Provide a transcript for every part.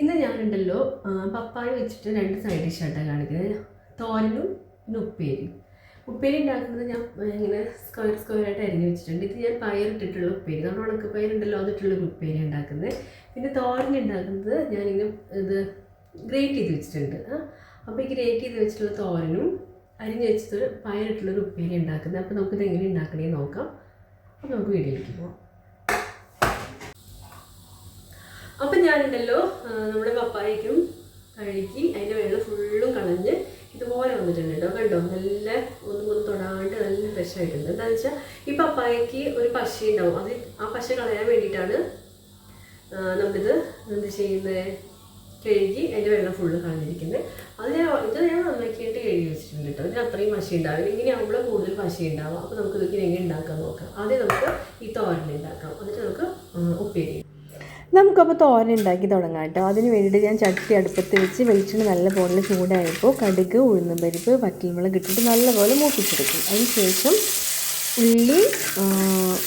ഇന്ന് ഞാനുണ്ടല്ലോ പപ്പായ വെച്ചിട്ട് രണ്ട് സൈഡ് ഡിഷായിട്ടാണ് കാണിക്കുന്നത്. തോരനും പിന്നെ ഉപ്പേരിയും. ഉപ്പേരി ഉണ്ടാക്കുന്നത് ഞാൻ ഇങ്ങനെ സ്ക്വയർ ആയിട്ട് അരിഞ്ഞ് വെച്ചിട്ടുണ്ട്. ഇത് ഞാൻ പയറിട്ടിട്ടുള്ള ഉപ്പേരി. നമ്മൾ ഉണക്ക പയറുണ്ടല്ലോ അതിട്ടുള്ള ഉപ്പേരി ഉണ്ടാക്കുന്നത്. പിന്നെ തോരൻ ഉണ്ടാക്കുന്നത് ഞാനിങ്ങനെ ഇത് ഗ്രേറ്റ് ചെയ്ത് വെച്ചിട്ടുണ്ട്. അപ്പോൾ ഈ ഗ്രേറ്റ് ചെയ്ത് വെച്ചിട്ടുള്ള തോരനും അരിഞ്ഞ് വെച്ചിട്ട് പയറിട്ടുള്ളൊരു ഉപ്പേരി ഉണ്ടാക്കുന്നത്. അപ്പോൾ നമുക്കിത് എങ്ങനെ ഉണ്ടാക്കണേ നോക്കാം. അപ്പോൾ നമുക്ക് വീട്ടിലേക്ക് പോകാം അപ്പം ഞാനുണ്ടല്ലോ നമ്മുടെ പപ്പായക്കും കഴുകി അതിന്റെ വെള്ളം ഫുള്ളും കളഞ്ഞ് ഇതുപോലെ വന്നിട്ടുണ്ട് കേട്ടോ കണ്ടോ? നല്ല ഒന്നും ഒന്നും തൊടാണ്ട് നല്ല ഫ്രഷ് ആയിട്ടുണ്ട് എന്താണെന്ന് വെച്ചാൽ ഈ പപ്പായക്ക് ഒരു പശ ഉണ്ടാവും. അത് ആ പശ കളയാൻ വേണ്ടിയിട്ടാണ് നമ്മളിത് എന്ത് ചെയ്യുന്നത് കഴുകി അതിന്റെ വെള്ളം ഫുള്ള് കളഞ്ഞിരിക്കുന്നത് അത് ഞാൻ ഇത് ഞാൻ നന്നാക്കിയിട്ട് കഴുകി വെച്ചിട്ടുണ്ട് കേട്ടോ ഇതിന് അത്രയും പശ ഉണ്ടാവില്ല ഇങ്ങനെ ആകുമ്പോൾ കൂടുതൽ പശ ഉണ്ടാവും. അപ്പോൾ നമുക്ക് ഇതൊക്കെ എങ്ങനെ ഉണ്ടാക്കാൻ നോക്കാം. ആദ്യം നമുക്ക് ഈ തോരൻ ഉണ്ടാക്കാം. എന്നിട്ട് നമുക്ക് ഉപ്പേരി നമുക്കപ്പോൾ തോരൻ ഉണ്ടാക്കി തുടങ്ങാം കേട്ടോ. അതിന് വേണ്ടിയിട്ട് ഞാൻ ചട്ടി അടുപ്പത്ത് വെച്ച് വെളിച്ചെണ്ണ നല്ലപോലെ ചൂടായപ്പോൾ കടുക് ഉഴുന്നും പരിപ്പ് വറ്റൽമുളക് ഇട്ടിട്ട് നല്ലപോലെ മൂപ്പിച്ചെടുക്കും. അതിന് ശേഷം ഉള്ളി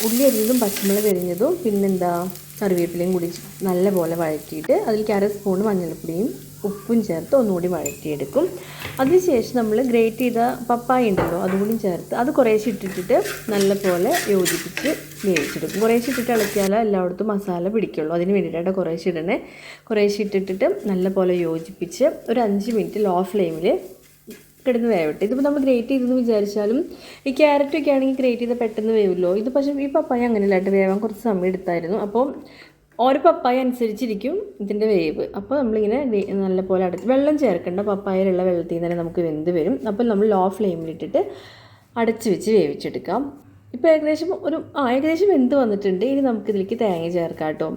ഉള്ളി അരിഞ്ഞതും പച്ചമുളക് അരിഞ്ഞതും പിന്നെന്താ? കറിവേപ്പിലയും കൂടി നല്ലപോലെ വഴറ്റിയിട്ട് അതിലേക്ക് അര സ്പൂൺ മഞ്ഞൾപ്പൊടിയും ഉപ്പും ചേർത്ത് ഒന്നുകൂടി വഴറ്റിയെടുക്കും. അതിനുശേഷം നമ്മൾ ഗ്രേറ്റ് ചെയ്ത പപ്പായ ഉണ്ടല്ലോ അതുകൂടി ചേർത്ത് അത് കുറേശ്ശെ ഇട്ടിട്ടിട്ട് നല്ലപോലെ യോജിപ്പിച്ച് വേവിച്ചെടുക്കും. കുറേശ്ശെ ഇട്ടിട്ട് ഇളക്കിയാൽ എല്ലായിടത്തും മസാല പിടിക്കുള്ളൂ. അതിന് വേണ്ടിയിട്ടാണ് കുറേശ്ശെ ഇടണേ. കുറേശ്ശെ ഇട്ടിട്ടിട്ട് നല്ലപോലെ യോജിപ്പിച്ച് ഒരു അഞ്ച് മിനിറ്റ് ലോ ഫ്ലെയിമിൽ കിടന്ന് വേവട്ടെ. ഇതിപ്പോൾ നമ്മൾ ഗ്രേറ്റ് ചെയ്തെന്ന് വിചാരിച്ചാലും ഈ ക്യാരറ്റൊക്കെ ആണെങ്കിൽ ഗ്രേറ്റ് ചെയ്താൽ പെട്ടെന്ന് വേവില്ലോ. ഇത് പക്ഷേ ഈ പപ്പായ അങ്ങനെയല്ലായിട്ട് വേവാൻ കുറച്ച് സമയം എടുത്തായിരുന്നു. അപ്പോൾ ഓരോ പപ്പായ അനുസരിച്ചിരിക്കും ഇതിന്റെ വേവ്. അപ്പോൾ നമ്മളിങ്ങനെ നല്ലപോലെ അടച്ച് വെള്ളം ചേർക്കേണ്ട പപ്പായയിലുള്ള വെള്ളത്തിൽ നിന്ന് തന്നെ നമുക്ക് വെന്ത് വരും. അപ്പോൾ നമ്മൾ ലോ ഫ്ലെയിമിലിട്ടിട്ട് അടച്ച് വെച്ച് വേവിച്ചെടുക്കാം. ഇപ്പോൾ ഏകദേശം ഒരു ആ ഏകദേശം എന്ത് വന്നിട്ടുണ്ട്. ഇനി നമുക്കിതിലേക്ക് തേങ്ങ ചേർക്കാം കേട്ടോ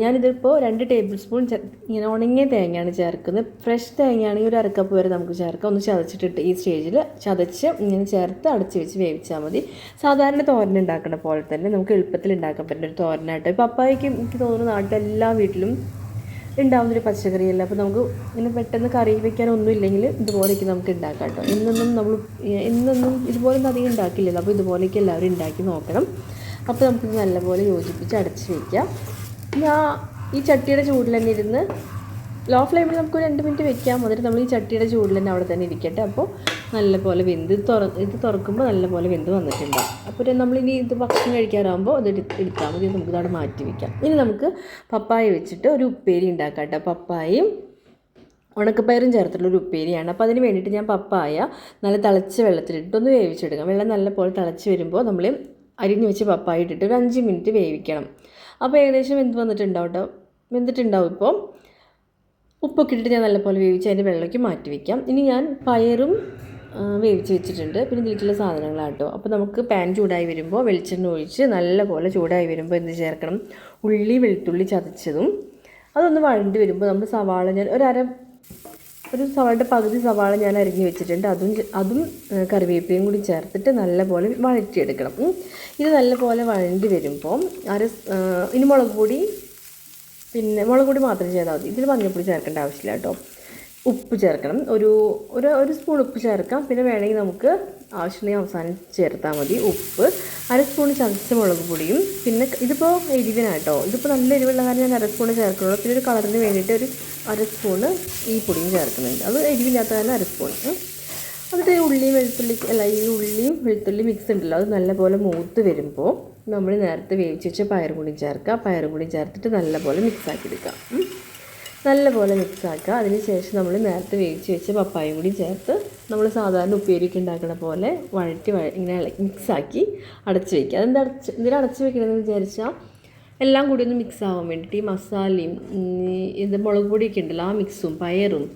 ഞാനിതിപ്പോൾ രണ്ട് ടേബിൾ സ്പൂൺ ഇങ്ങനെ ഉണങ്ങിയ തേങ്ങയാണ് ചേർക്കുന്നത്. ഫ്രഷ് തേങ്ങയാണെങ്കിൽ ഒരു അരക്കപ്പ് വരെ നമുക്ക് ചേർക്കാം. ഒന്ന് ചതച്ചിട്ടിട്ട് ഈ സ്റ്റേജിൽ ചതച്ച് ഇങ്ങനെ ചേർത്ത് അടച്ച് വെച്ച് വേവിച്ചാൽ മതി. സാധാരണ തോരൻ ഉണ്ടാക്കുന്ന പോലെ തന്നെ നമുക്ക് എളുപ്പത്തിൽ ഉണ്ടാക്കാൻ പറ്റുന്ന ഒരു തോരനായിട്ട് പപ്പായക്ക് എനിക്ക് തോന്നുന്നു നാട്ടിലെല്ലാ വീട്ടിലും ഉണ്ടാവുന്നൊരു പച്ചക്കറിയല്ല. അപ്പോൾ നമുക്ക് ഇങ്ങനെ പെട്ടെന്ന് കറി വയ്ക്കാനൊന്നും ഒന്നും ഇല്ലെങ്കിൽ ഇതുപോലെയൊക്കെ നമുക്ക് ഉണ്ടാക്കാം കേട്ടോ. എന്നൊന്നും നമ്മൾ എന്നൊന്നും ഇതുപോലൊന്നും അധികം ഉണ്ടാക്കില്ലല്ലോ അപ്പോൾ ഇതുപോലെയൊക്കെ എല്ലാവരും ഉണ്ടാക്കി നോക്കണം. അപ്പോൾ നമുക്കിത് നല്ലപോലെ യോജിപ്പിച്ച് അടച്ച് വയ്ക്കാം ഞാൻ ഈ ചട്ടിയുടെ ചൂടിൽ തന്നെ ഇരുന്ന് ലോ ഫ്ലെയിമിൽ നമുക്ക് രണ്ട് മിനിറ്റ് വെക്കാം. എന്നിട്ട് നമ്മൾ ഈ ചട്ടിയുടെ ചൂടിൽ തന്നെ അവിടെ തന്നെ ഇരിക്കട്ടെ. അപ്പോൾ നല്ലപോലെ വെന്ത് തുറ ഇത് തുറക്കുമ്പോൾ നല്ലപോലെ വെന്ത് വന്നിട്ടുണ്ട്. അപ്പോൾ നമ്മളിനി ഇത് ഭക്ഷണം കഴിക്കാറാകുമ്പോൾ അത് എടുത്ത് എടുത്താൽ മതി. നമുക്ക് അവിടെ മാറ്റി വയ്ക്കാം ഇനി നമുക്ക് പപ്പായ വെച്ചിട്ട് ഒരു ഉപ്പേരി ഉണ്ടാക്കാം കേട്ടോ പപ്പായയും ഉണക്കപ്പയറും ചേർത്തിട്ടുള്ള ഒരു ഉപ്പേരിയാണ്. അപ്പോൾ അതിന് വേണ്ടിയിട്ട് ഞാൻ പപ്പായ നല്ല തിളച്ച വെള്ളത്തിലിട്ടൊന്ന് വേവിച്ചെടുക്കാം. വെള്ളം നല്ലപോലെ തിളച്ച് വരുമ്പോൾ നമ്മൾ അരിഞ്ഞ് വെച്ച് പപ്പായ ഇട്ടിട്ട് ഒരു അഞ്ച് മിനിറ്റ് വേവിക്കണം. അപ്പോൾ ഏകദേശം വെന്ത് വന്നിട്ടുണ്ടാവും കേട്ടോ വെന്തിട്ടുണ്ടാവും ഇപ്പോൾ ഉപ്പൊക്കെ ഇട്ടിട്ട് ഞാൻ നല്ലപോലെ വേവിച്ച് അതിന്റെ വെള്ളമൊക്കെ മാറ്റി വയ്ക്കാം ഇനി ഞാൻ പയറും വേവിച്ച് വെച്ചിട്ടുണ്ട്. പിന്നെ ഇതിലേക്കുള്ള സാധനങ്ങളാണ് കേട്ടോ. അപ്പോൾ നമുക്ക് പാൻ ചൂടായി വരുമ്പോൾ വെളിച്ചെണ്ണ ഒഴിച്ച് നല്ലപോലെ ചൂടായി വരുമ്പോൾ എന്ത് ചേർക്കണം? ഉള്ളി വെളുത്തുള്ളി ചതച്ചതും. അതൊന്ന് വഴണ്ടി വരുമ്പോൾ നമ്മൾ സവാള ഞാൻ ഒരു അര ഒരു സവാളയുടെ പകുതി സവാള ഞാൻ അരിഞ്ഞ് വെച്ചിട്ടുണ്ട്. അതും അതും കറിവേപ്പിയും കൂടി ചേർത്തിട്ട് നല്ലപോലെ വഴറ്റിയെടുക്കണം. ഇത് നല്ലപോലെ വഴണ്ടി വരുമ്പോൾ അര ഇനി മുളക് പൊടി പിന്നെ മുളക് പൊടി മാത്രം ചെയ്താൽ മതി. ഇതിൽ മഞ്ഞൾപ്പൊടി ചേർക്കേണ്ട ആവശ്യമില്ല കേട്ടോ. ഉപ്പ് ചേർക്കണം. ഒരു ഒരു ഒരു സ്പൂൺ ഉപ്പ് ചേർക്കാം. പിന്നെ വേണമെങ്കിൽ നമുക്ക് ആവശ്യമുണ്ടെങ്കിൽ അവസാനം ചേർത്താൽ മതി. ഉപ്പ്. അര സ്പൂൺ ചതച്ച മുളക് പൊടിയും. പിന്നെ ഇതിപ്പോൾ എരിവിനാട്ടോ ഇതിപ്പോൾ നല്ല എരിവുള്ള കാര്യം ഞാൻ അര സ്പൂൺ ചേർക്കുള്ളൂ പിന്നെ ഒരു കളറിന് വേണ്ടിയിട്ട് ഒരു അര സ്പൂണ് ഈ പൊടിയും ചേർക്കുന്നുണ്ട്. അത് എരിവില്ലാത്ത കാരണം അര സ്പൂൺ. എന്നിട്ട് ഉള്ളിയും വെളുത്തുള്ളി അല്ല ഈ ഉള്ളിയും വെളുത്തുള്ളി മിക്സ് ഉണ്ടല്ലോ. അത് നല്ലപോലെ മൂത്ത് വരുമ്പോൾ നമ്മൾ നേരത്തെ വേവിച്ച് വെച്ച പയറും കൂടി ചേർക്കുക. പയറും കൂടി ചേർത്തിട്ട് നല്ലപോലെ മിക്സാക്കി എടുക്കുക. നല്ലപോലെ മിക്സാക്കുക അതിനുശേഷം അതിന് ശേഷം നമ്മൾ നേരത്തെ വേവിച്ച് വെച്ച പപ്പായും കൂടി ചേർത്ത് നമ്മൾ സാധാരണ ഉപ്പേരിക്ക് ഉണ്ടാക്കുന്ന പോലെ വഴറ്റി ഇങ്ങനെ മിക്സാക്കി അടച്ച് വയ്ക്കുക അതെന്താ അടച്ച് എന്തിനാ അടച്ച് വെക്കണമെന്ന് വിചാരിച്ചാൽ എല്ലാം കൂടി ഒന്ന് മിക്സ് ആവാൻ വേണ്ടിയിട്ട് ഈ മസാലയും ഇത് മുളക് പൊടിയൊക്കെ ഉണ്ടല്ലോ ആ മിക്സും പയറും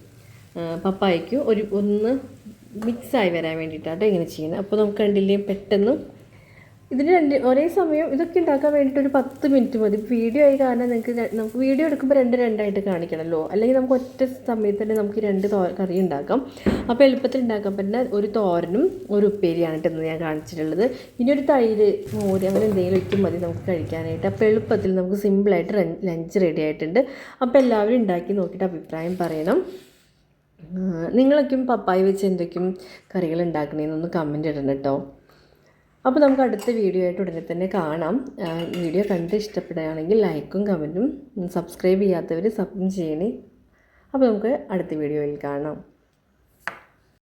പപ്പായയ്ക്കും ഒരു ഒന്ന് മിക്സായി വരാൻ വേണ്ടിയിട്ടാണ് ഇങ്ങനെ ചെയ്യുന്നത്. അപ്പോൾ നമുക്ക് കണ്ടില്ലേ? പെട്ടെന്ന് ഇതിന് രണ്ട് ഒരേ സമയം ഇതൊക്കെ ഉണ്ടാക്കാൻ വേണ്ടിയിട്ട് ഒരു പത്ത് മിനിറ്റ് മതി. വീഡിയോ ആയി കാരണം നിങ്ങൾക്ക് നമുക്ക് വീഡിയോ എടുക്കുമ്പോൾ രണ്ട് രണ്ടായിട്ട് കാണിക്കണമല്ലോ അല്ലെങ്കിൽ നമുക്ക് ഒറ്റ സമയത്ത് തന്നെ നമുക്ക് രണ്ട് കറി ഉണ്ടാക്കാം. അപ്പോൾ എളുപ്പത്തിൽ ഉണ്ടാക്കാൻ പറ്റുന്ന ഒരു തോരനും ഒരു ഉപ്പേരിയാണ് കേട്ടോ ഞാൻ കാണിച്ചിട്ടുള്ളത്. ഇനി ഒരു തൈര് മോര് അങ്ങനെ എന്തെങ്കിലും ഒറ്റും മതി നമുക്ക് കഴിക്കാനായിട്ട്. അപ്പോൾ എളുപ്പത്തിൽ നമുക്ക് സിമ്പിളായിട്ട് ലഞ്ച് റെഡി ആയിട്ടുണ്ട്. അപ്പോൾ എല്ലാവരും ഉണ്ടാക്കി നോക്കിയിട്ട് അഭിപ്രായം പറയണം. നിങ്ങളൊക്കെയും പപ്പായ വെച്ച് എന്തൊക്കെയും കറികൾ ഉണ്ടാക്കണേന്നൊന്ന് കമന്റ് ഇടണം കേട്ടോ. അപ്പോൾ നമുക്ക് അടുത്ത വീഡിയോ ആയിട്ട് ഉടനെ തന്നെ കാണാം. വീഡിയോ കണ്ട് ഇഷ്ടപ്പെടുകയാണെങ്കിൽ ലൈക്കും കമന്റും സബ്സ്ക്രൈബ് ചെയ്യാത്തവർ സബ്സ്ക്രൈബ് ചെയ്യണേ. അപ്പോൾ നമുക്ക് അടുത്ത വീഡിയോയിൽ കാണാം.